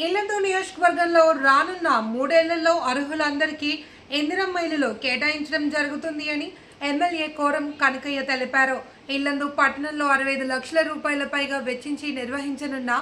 ఇళ్ళందు నియోజకవర్గంలో రానున్న మూడేళ్ళలో అర్హులందరికీ ఇందిరమ్మ ఇల్లులు కేటాయించడం జరుగుతుంది అని ఎమ్మెల్యే కోరం కనకయ్య తెలిపారు. ఇల్లందు పట్టణంలో అరవై ఐదు లక్షల రూపాయల పైగా వెచ్చించి నిర్వహించనున్న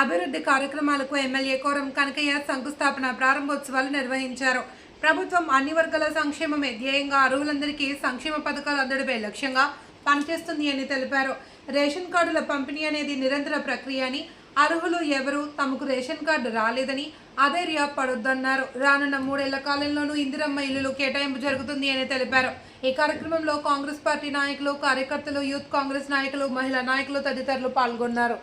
అభివృద్ధి కార్యక్రమాలకు ఎమ్మెల్యే కోరం కనకయ్య శంకుస్థాపన ప్రారంభోత్సవాలు నిర్వహించారు. ప్రభుత్వం అన్ని వర్గాల సంక్షేమమే ధ్యేయంగా అర్హులందరికీ సంక్షేమ పథకాలు అందడమే లక్ష్యంగా పనిచేస్తుంది అని తెలిపారు. రేషన్ కార్డుల పంపిణీ అనేది నిరంతర ప్రక్రియ అని అర్హులు ఎవరు? తమకు రేషన్ కార్డు రాలేదని అధైర్య పడొద్దన్నారు రానున్న మూడేళ్ళ కాలంలోనూ ఇందిరమ్మ ఇల్లులు కేటాయింపు జరుగుతుంది అని తెలిపారు. ఈ కార్యక్రమంలో కాంగ్రెస్ పార్టీ నాయకులు కార్యకర్తలు యూత్ కాంగ్రెస్ నాయకులు మహిళా నాయకులు తదితరులు పాల్గొన్నారు.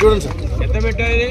చూడండి సార్. ఎంత పెట్టాలి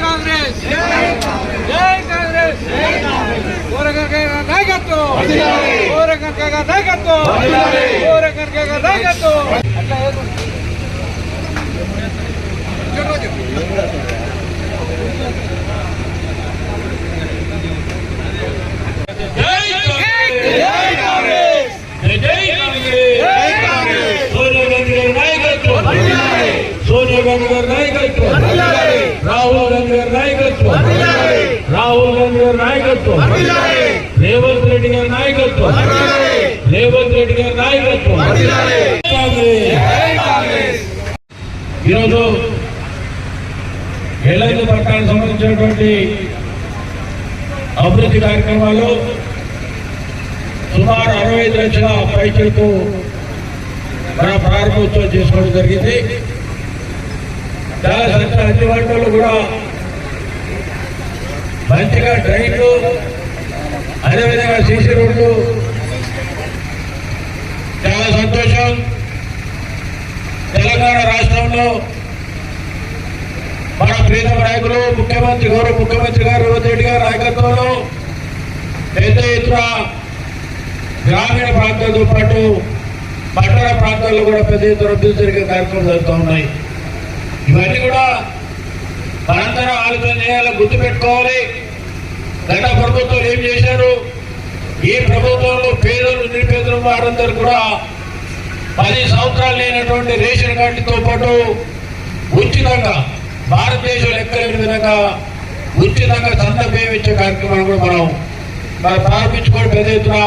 కాంగ్రెస్! జై కాంగ్రెస్! ఓరగంగ నాయకత్వం! ఓరగంగ నాయకత్వం! ఓరగంగ నాయకత్వం! అట్లా ఏదో జై కాంగ్రెస్ జై కాంగ్రెస్ సోనియా గాంధీ గారి నాయకత్వం సోనియా గాంధీ గారి నాయకత్వం రాహుల్ గాంధీ గారి నాయకత్వం రాహుల్ గాంధీ గారి నాయకత్వం రేవంత్ రెడ్డి గారి నాయకత్వం రేవంత్ రెడ్డి గారి నాయకత్వం. ఈరోజు ఎల్లైదు పట్టాలకు సంబంధించినటువంటి అభివృద్ధి కార్యక్రమాలు సుమారు అరవై ఐదు లక్షల పైచలకు మన ప్రారంభోత్సవం చేసుకోవడం జరిగింది. దాని సంఖ్య అన్ని వంటలు కూడా మంచిగా డ్రైన్లు అదేవిధంగా సీసీ రోడ్లు. చాలా సంతోషం. తెలంగాణ రాష్ట్రంలో మన ప్రీతమ నాయకులు ముఖ్యమంత్రి గౌరవ ముఖ్యమంత్రి గారు రేవంత్ రెడ్డి గారి నాయకత్వంలో పెద్ద ఎత్తున గ్రామీణ ప్రాంతాలతో పాటు పట్టణ ప్రాంతాల్లో కూడా పెద్ద ఎత్తున అభివృద్ధి జరిగే కార్యక్రమాలు జరుగుతూ ఉన్నాయి. ఇవన్నీ కూడా మనందరం ఆలోచన చేయాలి గుర్తుపెట్టుకోవాలి. గత ప్రభుత్వం ఏం చేశారు? ఈ ప్రభుత్వంలో పేదలు నిరుపేదలు వారందరూ కూడా పది సంవత్సరాలు లేనటువంటి రేషన్ కార్డుతో పాటు ఉచితంగా భారతదేశం లెక్కలేని విధంగా ఉచితంగా చంద పేమించే కార్యక్రమాన్ని కూడా మనం మనం ప్రారంభించుకొని పెద్ద ఎత్తున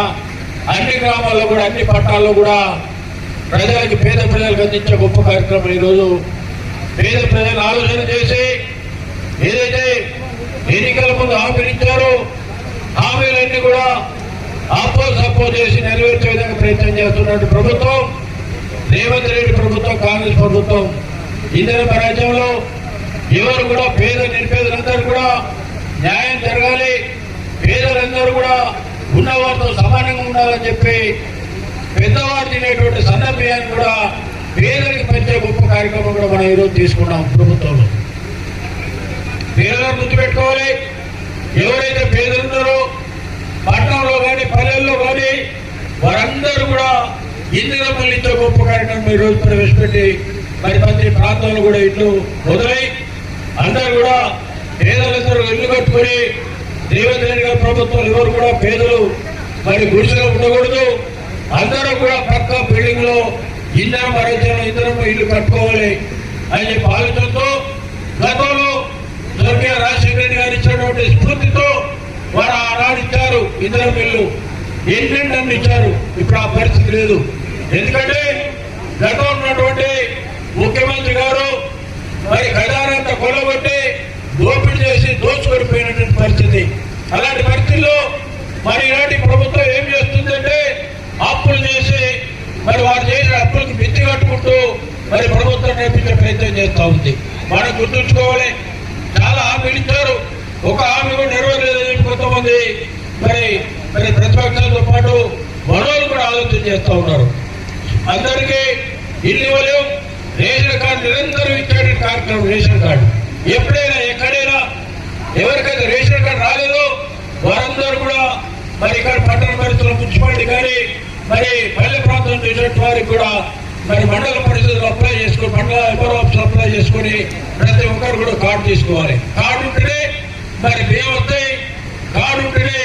అన్ని గ్రామాల్లో కూడా అన్ని పట్టాల్లో కూడా ప్రజలకి పేద ప్రజలకు అందించే గొప్ప కార్యక్రమం ఈరోజు. పేద ప్రజలు ఆలోచన చేసి ఏదైతే ఎన్నికల ముందు హామీలు ఇచ్చారు హామీలన్నీ కూడా ఆపో సపో చేసి నెరవేర్చే విధంగా ప్రయత్నం చేస్తున్నట్టు ప్రభుత్వం రేవంత్ రెడ్డి ప్రభుత్వం కాంగ్రెస్ ప్రభుత్వం ఇందిరా రాజ్యంలో ఎవరు కూడా పేద నిర్పేదలందరూ కూడా న్యాయం జరగాలి. పేదలందరూ కూడా ఉన్నవారితో సమానంగా ఉండాలని చెప్పి పెద్దవారు తినేటువంటి సన్న బియ్యాన్ని కూడా పేదలకు పెంచే గొప్ప కార్యక్రమం కూడా మనం ఈరోజు తీసుకున్నాం ప్రభుత్వంలో. పేదలను గుర్తుపెట్టుకోవాలి ఎవరైతే పేదలు ఉన్నారో పట్టణంలో కానీ పల్లెల్లో కానీ వారందరూ కూడా ఇందిరమ్మలు మళ్ళీతో గొప్ప కార్యక్రమం ఈ రోజు ప్రవేశపెట్టి మరి ప్రతి ప్రాంతంలో కూడా ఇల్లు మొదలై అందరూ కూడా పేదలందరూ ఇల్లు కట్టుకొని రేవంత్ రెడ్డి గారి ప్రభుత్వం ఎవరు కూడా పేదలు మరి గుడిసెలో ఉండకూడదు. అందరూ కూడా పక్క బిల్డింగ్లో ఇంధనం ఆరోగ్యంలో ఇంధనం ఇల్లు కట్టుకోవాలి అని చెప్పి ఆలోచనతో గతంలో స్వర్గీయ రాజశేఖర రెడ్డి గారు ఇచ్చినటువంటి స్ఫూర్తితో వారు ఆనాడు ఇచ్చారు. బిల్లు ఎన్నెండన్ని ఇచ్చారు. ఇప్పుడు ఆ పరిస్థితి లేదు. ఎందుకంటే గతంలో ఉన్నటువంటి ముఖ్యమంత్రి గారు మరి ఖజానంత కొలగొట్టి దోపిడీ చేసి దోచుకొనిపోయినటువంటి పరిస్థితి. అలాంటి పరిస్థితుల్లో మరి ఇలాంటి ప్రభుత్వం ఏం చేస్తుందంటే అప్పులు చేసి మరి వారు చేసిన అప్పులకు మిత్తి కట్టుకుంటూ మరి ప్రభుత్వం నడిపించే ప్రయత్నం చేస్తూ ఉంది. మనం గుర్తుంచుకోవాలి చాలా హామీలు ఇచ్చారు. ఒక హామీ కూడా నెరవేరలేదని కొంతమంది మరి మరి ప్రతిపక్షాలతో పాటు మనోళ్ళు కూడా ఆలోచన చేస్తూ ఉన్నారు. అందరికీ ఇల్లు ఇవ్వలేం. రేషన్ కార్డు నిరంతరం ఇచ్చాడు కార్యక్రమం రేషన్ కార్డు. ఎప్పుడైనా ఎక్కడైనా ఎవరికైతే రేషన్ కార్డు రాలేదో వారందరూ కూడా మరి ఇక్కడ పట్టణ పరిస్థితులు మున్సిపాలిటీ కానీ మరి పల్లె ప్రాంతం చేసినట్టు వారికి కూడా మరి మండల పరిస్థితులు అప్లై చేసుకొని మండల ఎంఆర్ అప్లై చేసుకొని ప్రతి ఒక్కరు కూడా కార్డు తీసుకోవాలి. కార్డు ఉంటేనే మరి బియ్యం వస్తాయి కార్డు ఉంటేనే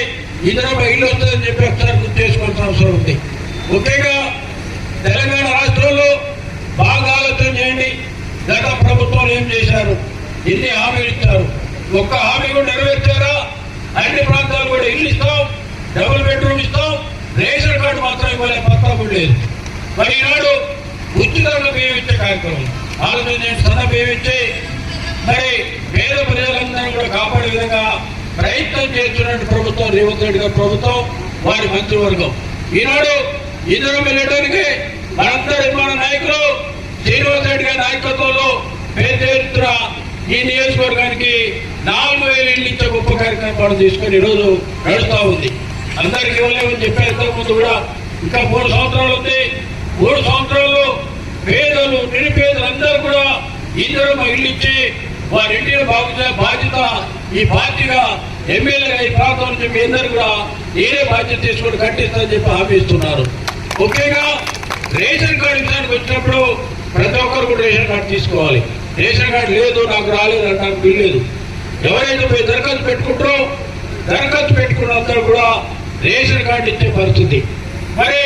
ఇతర ఇల్లు వస్తుందని చెప్పి ఒకసారి గుర్తు చేసుకోవాల్సిన అవసరం ఉంది. ముఖ్యంగా తెలంగాణ రాష్ట్రంలో బాగా ఆలోచన చేయండి. గత ప్రభుత్వాలు ఏం చేశారు? ఎన్ని హామీలు ఇచ్చారు? ఒక్క హామీ కూడా నెరవేర్చారా? అన్ని ప్రాంతాలు కూడా ఇల్లు ఇస్తాం డబుల్ బెడ్రూమ్ ఇస్తాం రేషన్ కార్డు మాత్రం ఇవ్వలే పత్రం లేదు. మరి ఈనాడు ఉచితంగా బియ్యం కార్యక్రమం. ఆలోచన నేను సన్న బియ్యం మరి పేద ప్రజలందరినీ కూడా కాపాడే విధంగా ప్రయత్నం చేస్తున్నట్టు ప్రభుత్వం రేవంత్ రెడ్డి గారి ప్రభుత్వం వారి మంత్రివర్గం. ఈనాడు ఇద్దరు వెళ్ళడానికి మనందరి మన నాయకులు శ్రీనివాస్ రెడ్డి గారి నాయకత్వంలో పెద్ద ఎత్తున ఈ నియోజకవర్గానికి నాలుగు వేల ఇళ్ళు ఇచ్చే గొప్ప కార్యక్రమం తీసుకొని ఈరోజు నడుస్తూ ఉంది. అందరికి ఇవ్వలేమని చెప్పారు ఇంతకు ముందు కూడా ఇంకా మూడు సంవత్సరాలు ఉంది. మూడు సంవత్సరాలు పేదలు నిరుపేదలందరూ కూడా ఇద్దరు ఇల్లు ఇచ్చి వారి ఇంటిని బాగుంటే బాధ్యత ఈ పార్టీగా ఎమ్మెల్యేగా ఈ ప్రాంతం నుంచి మీ అందరూ కూడా నేనే బాధ్యత తీసుకొని కట్టిస్తానని చెప్పి హామీ ఇస్తున్నారు. ముఖ్యంగా రేషన్ కార్డు విషయానికి వచ్చినప్పుడు ప్రతి ఒక్కరు కూడా రేషన్ కార్డు తీసుకోవాలి. రేషన్ కార్డు లేదు నాకు రాలేదు అంటానికి వీల్లేదు ఎవరైతే పోయి దరఖాస్తు పెట్టుకుంటారో దరఖాస్తు పెట్టుకున్న అందరూ కూడా రేషన్ కార్డు ఇచ్చే పరిస్థితి. మరి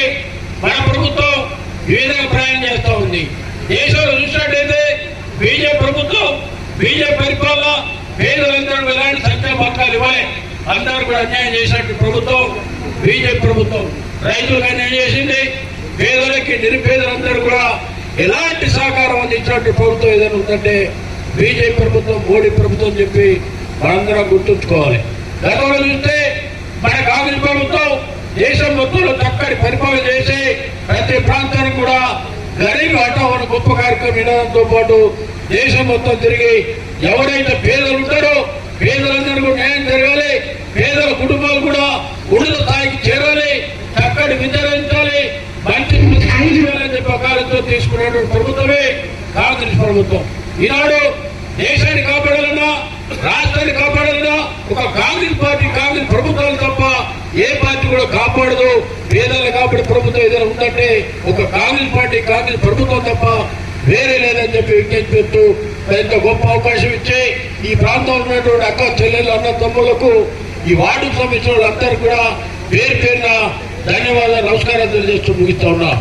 మన ప్రభుత్వం ఈ విధంగా ప్రయాణం చేస్తూ ఉంది. దేశంలో చూసినట్టయితే బీజేపీ ప్రభుత్వం బీజేపీ పరిపాలన పేదలందరూ ఎలాంటి సంక్షేమ పథకాలు ఇవ్వాలి. అందరూ కూడా అన్యాయం చేసినట్టు ప్రభుత్వం బీజేపీ ప్రభుత్వం. రైతులకు అన్యాయం చేసింది. పేదలకి నిరుపేదలందరూ కూడా ఎలాంటి సహకారం అందించినట్టు ప్రభుత్వం ఏదైనా ఉందంటే బీజేపీ ప్రభుత్వం మోడీ ప్రభుత్వం చెప్పి మనందరం గుర్తుంచుకోవాలి. గతంలో చూస్తే మన కాంగ్రెస్ ప్రభుత్వం దేశం మొత్తంలో చక్కటి పరిపాలన చేసి ప్రతి ప్రాంతానికి కూడా గరీబ్ హఠావన గొప్ప కార్యక్రమం వినడంతో పాటు దేశం మొత్తం తిరిగి ఎవరైతే పేదలు ఉంటారో పేదలందరూ కూడా న్యాయం జరగాలి. పేదల కుటుంబాలు కూడా ఉన్నత స్థాయికి చేరాలి. చక్కటి విద్యారించాలి మంచి చేయాలని చెప్పి తీసుకున్నటువంటి ప్రభుత్వమే కాంగ్రెస్ ప్రభుత్వం. ఈనాడు దేశానికి కాపాడాలన్నా రాష్ట్రాన్ని కాపాడాలన్నా ఒక కాంగ్రెస్ పార్టీ కాంగ్రెస్ ప్రభుత్వాలు తప్ప ఏ పార్టీ కూడా కాపాడదు పేదలు కాపాడే ప్రభుత్వం ఏదైనా ఉందంటే ఒక కాంగ్రెస్ ప్రభుత్వం తప్ప వేరే లేదని చెప్పి విజ్ఞప్తి చేస్తూ ఎంత గొప్ప అవకాశం ఇచ్చి ఈ ప్రాంతంలో ఉన్నటువంటి అక్క చెల్లెలు అన్న తమ్ములకు ఈ వార్డుకు సంబంధించిన వాళ్ళందరూ కూడా పేరు పేరున ధన్యవాదాలు నమస్కారాలు తెలియజేస్తూ ముగిస్తా ఉన్నా.